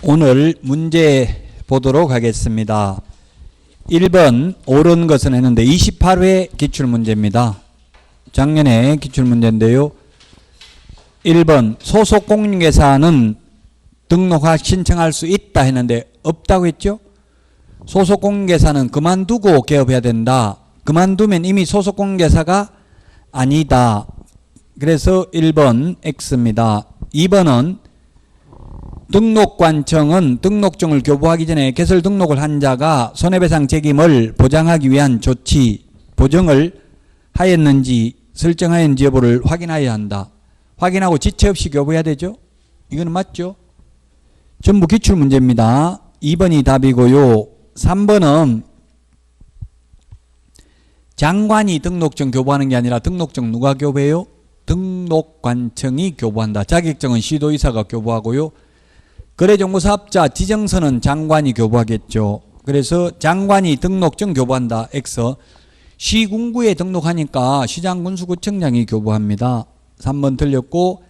오늘 문제 보도록 하겠습니다. 1번 옳은 것은 했는데 28회 기출문제입니다. 작년에 기출문제인데요. 1번 소속 공인중개사는 등록하 신청할 수 있다 했는데 없다고 했죠? 소속 공인중개사는 그만두고 개업해야 된다. 그만두면 이미 소속 공인중개사가 아니다. 그래서 1번 X입니다. 2번은 등록관청은 등록증을 교부하기 전에 개설 등록을 한 자가 손해배상 책임을 보장하기 위한 조치, 보정을 하였는지 설정하였는지 여부를 확인하여야 한다. 확인하고 지체 없이 교부해야 되죠? 이거는 맞죠? 전부 기출 문제입니다. 2번이 답이고요. 3번은 장관이 등록증 교부하는 게 아니라 등록증 누가 교부해요? 등록관청이 교부한다. 자격증은 시도의사가 교부하고요. 거래정보사업자 지정서는 장관이 교부하겠죠. 그래서 장관이 등록증 교부한다. X. 시군구에 등록하니까 시장군수구청장이 교부합니다. 3번 틀렸고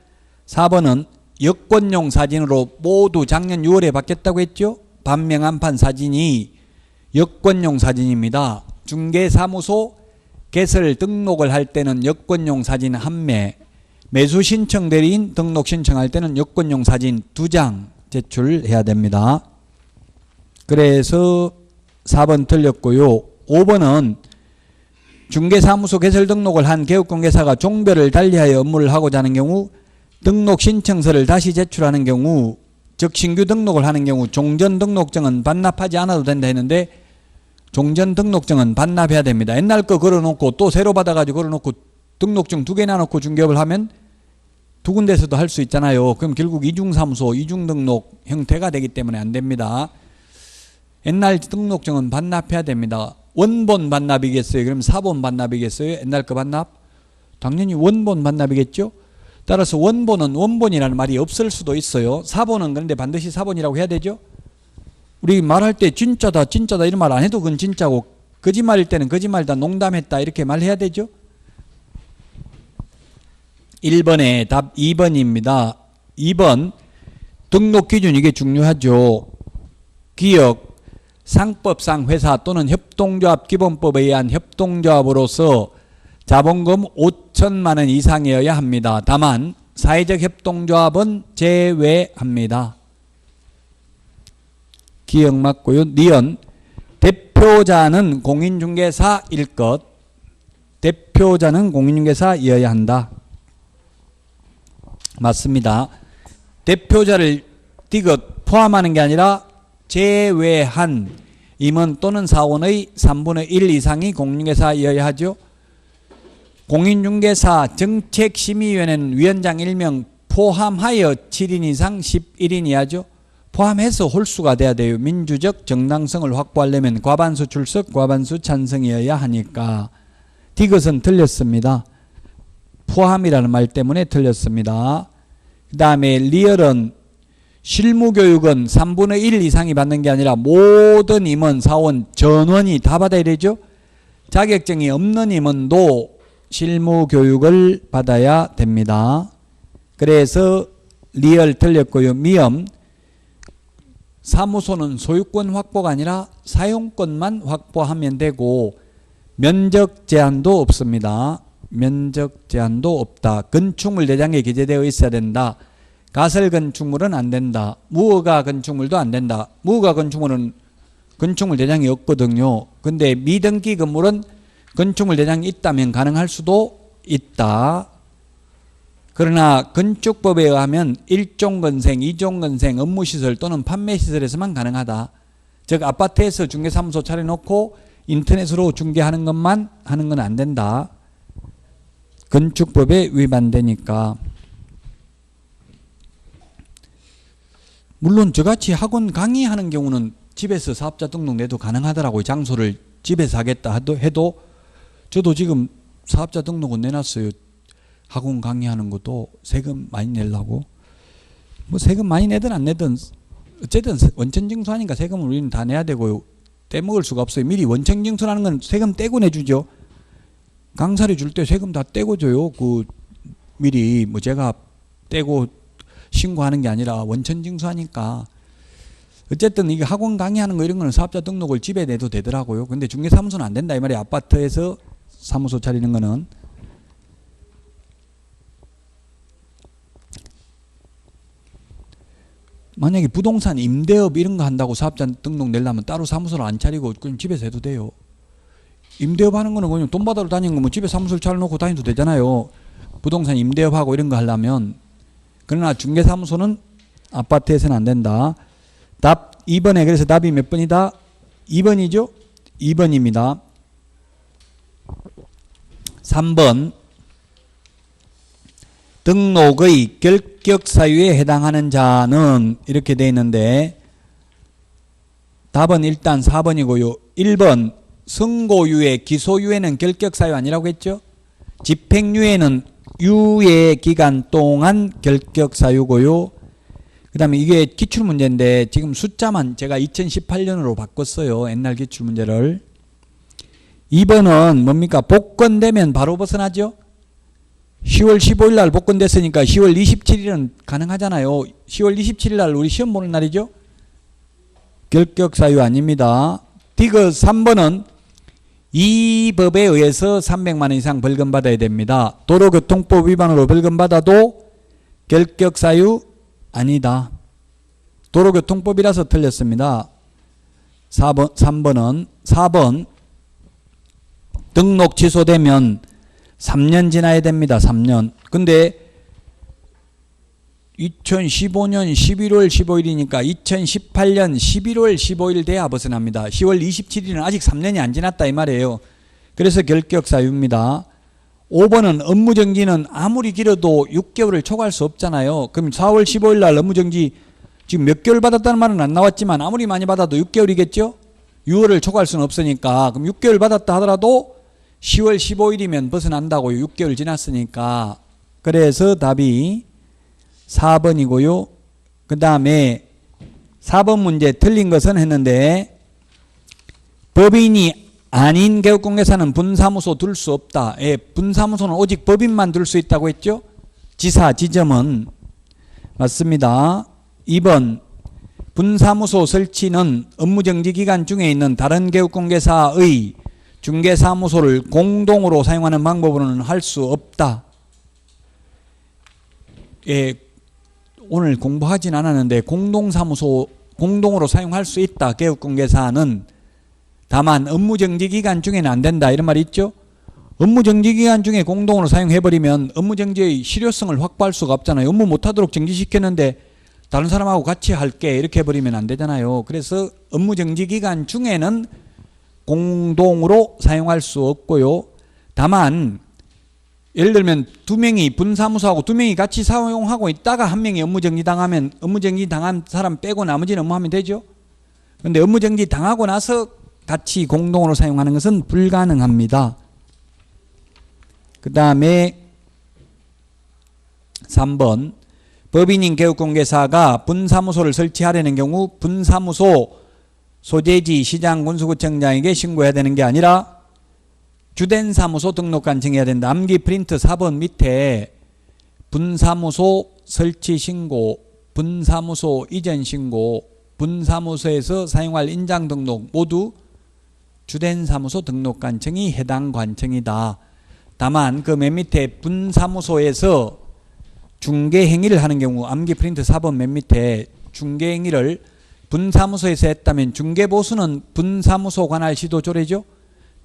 4번은 여권용 사진으로 모두 작년 6월에 바뀌었다고 했죠. 반명 한판 사진이 여권용 사진입니다. 중개사무소 개설 등록을 할 때는 여권용 사진 한 매, 매수 신청 대리인 등록 신청할 때는 여권용 사진 두 장 제출해야 됩니다. 그래서 4번 틀렸고요. 5번은 중개사무소 개설 등록을 한 개업공개사가 종별을 달리하여 업무를 하고자 하는 경우 등록 신청서를 다시 제출하는 경우 즉 신규 등록을 하는 경우 종전 등록증은 반납하지 않아도 된다 했는데 종전 등록증은 반납해야 됩니다. 옛날 거 걸어놓고 또 새로 받아가지고 걸어놓고 등록증 두 개나 놓고 중개업을 하면 두 군데서도 할 수 있잖아요. 그럼 결국 이중사무소, 이중등록 형태가 되기 때문에 안 됩니다. 옛날 등록증은 반납해야 됩니다. 원본 반납이겠어요? 그럼 사본 반납이겠어요? 옛날 거 반납? 당연히 원본 반납이겠죠? 따라서 원본은 원본이라는 말이 없을 수도 있어요. 사본은 그런데 반드시 사본이라고 해야 되죠? 우리 말할 때 진짜다, 진짜다 이런 말 안 해도 그건 진짜고 거짓말일 때는 거짓말이다, 농담했다 이렇게 말해야 되죠? 1번에 답 2번입니다. 2번 등록 기준 이게 중요하죠. 기업 상법상 회사 또는 협동조합 기본법에 의한 협동조합으로서 자본금 5천만 원 이상이어야 합니다. 다만 사회적 협동조합은 제외합니다. 기억 맞고요. 니은 대표자는 공인중개사일 것. 대표자는 공인중개사이어야 한다. 맞습니다. 대표자를 디귿 포함하는 게 아니라 제외한 임원 또는 사원의 3분의 1 이상이 공인중개사이어야 하죠. 공인중개사 정책심의위원회는 위원장 1명 포함하여 7인 이상 11인 이하죠. 포함해서 홀수가 돼야 돼요. 민주적 정당성을 확보하려면 과반수 출석, 과반수 찬성이어야 하니까 디귿은 틀렸습니다. 포함이라는 말 때문에 틀렸습니다. 그 다음에 리얼은 실무교육은 3분의 1 이상이 받는 게 아니라 모든 임원, 사원, 전원이 다 받아야 되죠. 자격증이 없는 임원도 실무교육을 받아야 됩니다. 그래서 리얼 틀렸고요. 미엄 사무소는 소유권 확보가 아니라 사용권만 확보하면 되고 면적 제한도 없습니다. 면적 제한도 없다. 건축물 대장에 기재되어 있어야 된다. 가설 건축물은 안 된다. 무허가 건축물도 안 된다. 무허가 건축물은 건축물 대장이 없거든요. 근데 미등기 건물은 건축물 대장이 있다면 가능할 수도 있다. 그러나 건축법에 의하면 1종 건생, 2종 건생, 업무시설 또는 판매시설에서만 가능하다. 즉 아파트에서 중개사무소 차려놓고 인터넷으로 중개하는 것만 하는 건 안 된다. 건축법에 위반되니까. 물론 저같이 학원 강의하는 경우는 집에서 사업자 등록 내도 가능하더라고요. 장소를 집에서 하겠다 해도, 저도 지금 사업자 등록은 내놨어요. 학원 강의하는 것도 세금 많이 내려고. 뭐 세금 많이 내든 안 내든 어쨌든 원천 징수하니까 세금을 우리는 다 내야 되고요. 떼먹을 수가 없어요. 미리 원천 징수라는 건 세금 떼고 내주죠. 강사료 줄때 세금 다 떼고 줘요. 그 미리 뭐 제가 떼고 신고하는 게 아니라 원천 징수하니까 어쨌든 이게 학원 강의하는 거 이런 거는 사업자 등록을 집에 내도 되더라고요. 근데 중개사무소는 안 된다 이 말이에요. 아파트에서 사무소 차리는 거는. 만약에 부동산 임대업 이런 거 한다고 사업자 등록 내려면 따로 사무소를 안 차리고 그냥 집에서 해도 돼요. 임대업 하는 거는 그냥 돈 받으러 다니는 거뭐 집에 사무소를 차려놓고 다녀도 되잖아요. 부동산 임대업하고 이런 거 하려면. 그러나 중개사무소는 아파트에서는 안 된다. 답 2번에 그래서 답이 몇 번이다? 2번이죠? 2번입니다. 3번 등록의 결격 사유에 해당하는 자는 이렇게 돼 있는데 답은 일단 4번이고요. 1번 선고유예, 기소유예는 결격 사유 아니라고 했죠? 집행유예는 유예 기간 동안 결격 사유고요. 그 다음에 이게 기출 문제인데 지금 숫자만 제가 2018년으로 바꿨어요. 옛날 기출 문제를. 2번은 뭡니까? 복권되면 바로 벗어나죠? 10월 15일 날 복권됐으니까 10월 27일은 가능하잖아요. 10월 27일 날 우리 시험 보는 날이죠? 결격 사유 아닙니다. 디귿 3번은 이 법에 의해서 300만 원 이상 벌금 받아야 됩니다. 도로교통법 위반으로 벌금 받아도 결격 사유 아니다. 도로교통법이라서 틀렸습니다. 4번 3번은 4번 등록 취소되면 3년 지나야 됩니다. 3년. 근데 2015년 11월 15일이니까 2018년 11월 15일 돼야 벗어납니다. 10월 27일은 아직 3년이 안 지났다 이 말이에요. 그래서 결격 사유입니다. 5번은 업무 정지는 아무리 길어도 6개월을 초과할 수 없잖아요. 그럼 4월 15일 날 업무 정지 지금 몇 개월 받았다는 말은 안 나왔지만 아무리 많이 받아도 6개월이겠죠? 6월을 초과할 수는 없으니까 그럼 6개월 받았다 하더라도 10월 15일이면 벗어난다고요. 6개월 지났으니까. 그래서 답이 4번이고요. 그 다음에 4번 문제 틀린 것은 했는데 법인이 아닌 개업공개사는 분사무소 둘 수 없다. 예, 분사무소는 오직 법인만 둘 수 있다고 했죠? 지사, 지점은 맞습니다. 2번 분사무소 설치는 업무정지 기간 중에 있는 다른 개업공개사의 중개사무소를 공동으로 사용하는 방법으로는 할 수 없다. 예, 오늘 공부하진 않았는데 공동사무소 공동으로 사용할 수 있다. 개업공개사는 다만 업무정지 기간 중에는 안 된다. 이런 말이 있죠. 업무정지 기간 중에 공동으로 사용해버리면 업무정지의 실효성을 확보할 수가 없잖아요. 업무 못하도록 정지시켰는데 다른 사람하고 같이 할게 이렇게 해버리면 안 되잖아요. 그래서 업무정지 기간 중에는 공동으로 사용할 수 없고요. 다만 예를 들면 두 명이 분사무소하고 두 명이 같이 사용하고 있다가 한 명이 업무정지 당하면 업무정지 당한 사람 빼고 나머지는 업무하면 되죠. 근데 업무정지 당하고 나서 같이 공동으로 사용하는 것은 불가능합니다. 그 다음에 3번 법인인 개업공개사가 분사무소를 설치하려는 경우 분사무소 소재지 시장 군수구청장에게 신고해야 되는 게 아니라 주된 사무소 등록관 청해야 된다. 암기 프린트 4번 밑에 분사무소 설치 신고, 분사무소 이전 신고, 분사무소에서 사용할 인장 등록 모두 주된 사무소 등록 관청이 해당 관청이다. 다만 그 맨 밑에 분사무소에서 중개 행위를 하는 경우 암기 프린트 4번 맨 밑에 중개 행위를 분사무소에서 했다면 중개 보수는 분사무소 관할 시도 조례죠.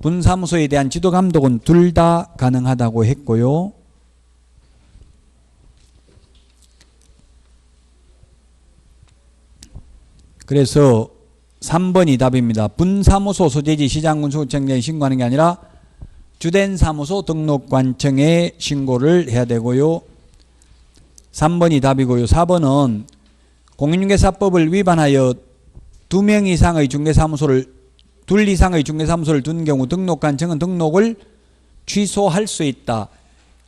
분사무소에 대한 지도 감독은 둘 다 가능하다고 했고요. 그래서 3번이 답입니다. 분사무소 소재지 시장군수구청장에 신고하는 게 아니라 주된 사무소 등록관청에 신고를 해야 되고요. 3번이 답이고요. 4번은 공인중개사법을 위반하여 두명 이상의 중개사무소를 둘 이상의 중개사무소를 둔 경우 등록관청은 등록을 취소할 수 있다.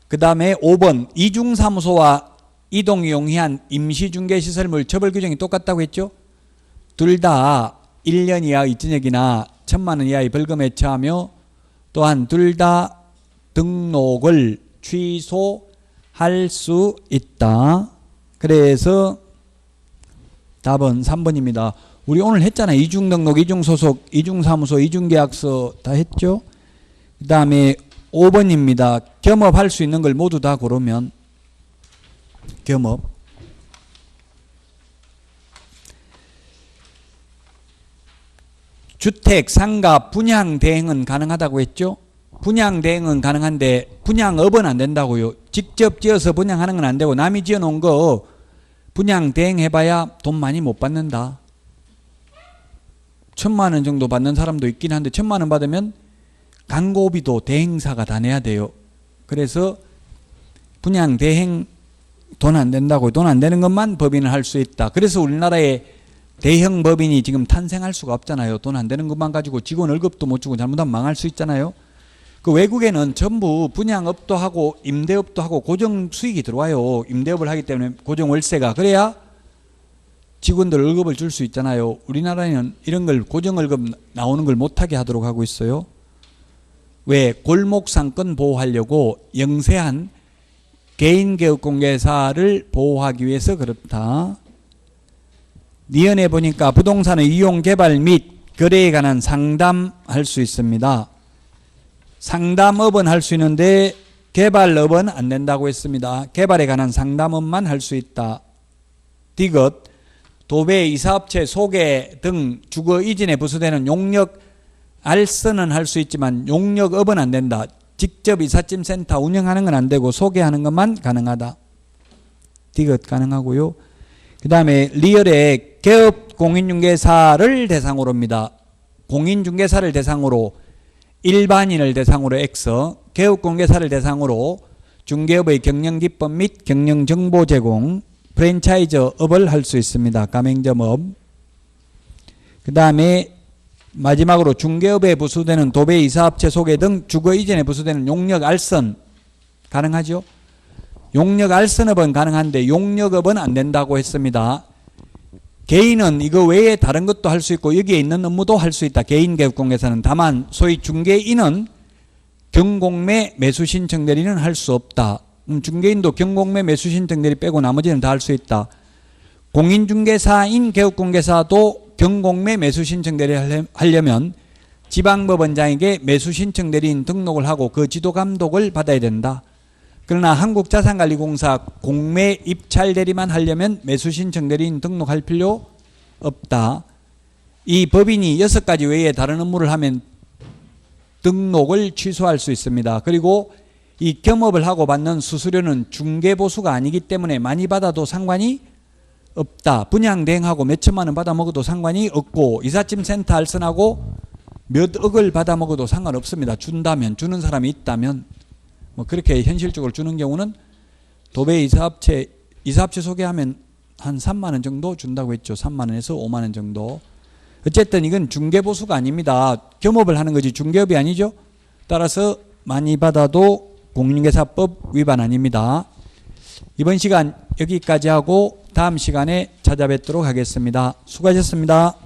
그 다음에 5번 이중사무소와 이동 용이한 임시중개시설물 처벌 규정이 똑같다고 했죠. 둘 다 1년 이하 이전액이나 천만 원 이하의 벌금에 처하며 또한 둘 다 등록을 취소할 수 있다. 그래서 답은 3번입니다. 우리 오늘 했잖아요. 이중 등록, 이중 소속, 이중 사무소, 이중 계약서 다 했죠? 그다음에 5번입니다. 겸업할 수 있는 걸 모두 다 고르면 겸업. 주택, 상가, 분양 대행은 가능하다고 했죠? 분양 대행은 가능한데 분양업은 안 된다고요. 직접 지어서 분양하는 건 안 되고 남이 지어 놓은 거 분양 대행해봐야 돈 많이 못 받는다. 천만 원 정도 받는 사람도 있긴 한데 천만 원 받으면 광고비도 대행사가 다 내야 돼요. 그래서 분양 대행 돈 안 된다고 돈 안 되는 것만 법인을 할 수 있다. 그래서 우리나라에 대형 법인이 지금 탄생할 수가 없잖아요. 돈 안 되는 것만 가지고 직원 월급도 못 주고 잘못하면 망할 수 있잖아요. 그 외국에는 전부 분양업도 하고 임대업도 하고 고정 수익이 들어와요. 임대업을 하기 때문에 고정 월세가 그래야 직원들 월급을 줄 수 있잖아요. 우리나라는 이런 걸 고정 월급 나오는 걸 못하게 하도록 하고 있어요. 왜 골목 상권 보호하려고 영세한 개인 개업 공개사를 보호하기 위해서 그렇다. 니은에 보니까 부동산의 이용 개발 및 거래에 관한 상담할 수 있습니다. 상담업은 할 수 있는데 개발업은 안 된다고 했습니다. 개발에 관한 상담업만 할 수 있다. 디귿 도배 이사업체 소개 등 주거 이전에 부수되는 용역 알선은 할 수 있지만 용역업은 안 된다. 직접 이삿짐 센터 운영하는 건 안 되고 소개하는 것만 가능하다. 디귿 가능하고요. 그 다음에 리얼의 개업 공인중개사를 대상으로입니다. 공인중개사를 대상으로 일반인을 대상으로 X, 개업 공개사를 대상으로 중개업의 경영기법 및 경영정보 제공, 프랜차이즈업을 할 수 있습니다. 가맹점업. 그 다음에 마지막으로 중개업에 부수되는 도배 이사업체 소개 등 주거 이전에 부수되는 용역 알선 가능하죠? 용역 알선업은 가능한데 용역업은 안 된다고 했습니다. 개인은 이거 외에 다른 것도 할 수 있고 여기에 있는 업무도 할 수 있다. 개인 개업공개사는 다만 소위 중개인은 경공매 매수 신청 대리는 할 수 없다. 음, 중개인도 경공매 매수 신청 대리 빼고 나머지는 다 할 수 있다. 공인중개사인 개업공개사도 경공매 매수 신청 대리 하려면 지방법원장에게 매수 신청 대리인 등록을 하고 그 지도 감독을 받아야 된다. 그러나 한국자산관리공사 공매 입찰 대리만 하려면 매수 신청 대리인 등록할 필요 없다. 이 법인이 여섯 가지 외에 다른 업무를 하면 등록을 취소할 수 있습니다. 그리고 이 겸업을 하고 받는 수수료는 중개보수가 아니기 때문에 많이 받아도 상관이 없다. 분양 대행하고 몇 천만 원 받아 먹어도 상관이 없고 이삿짐 센터 알선하고 몇 억을 받아 먹어도 상관없습니다. 준다면 주는 사람이 있다면 뭐 그렇게 현실적으로 주는 경우는 도배 이사업체 이사업체 소개하면 한 3만 원 정도 준다고 했죠. 3만 원에서 5만 원 정도. 어쨌든 이건 중개보수가 아닙니다. 겸업을 하는 거지 중개업이 아니죠. 따라서 많이 받아도 공인중개사법 위반 아닙니다. 이번 시간 여기까지 하고 다음 시간에 찾아뵙도록 하겠습니다. 수고하셨습니다.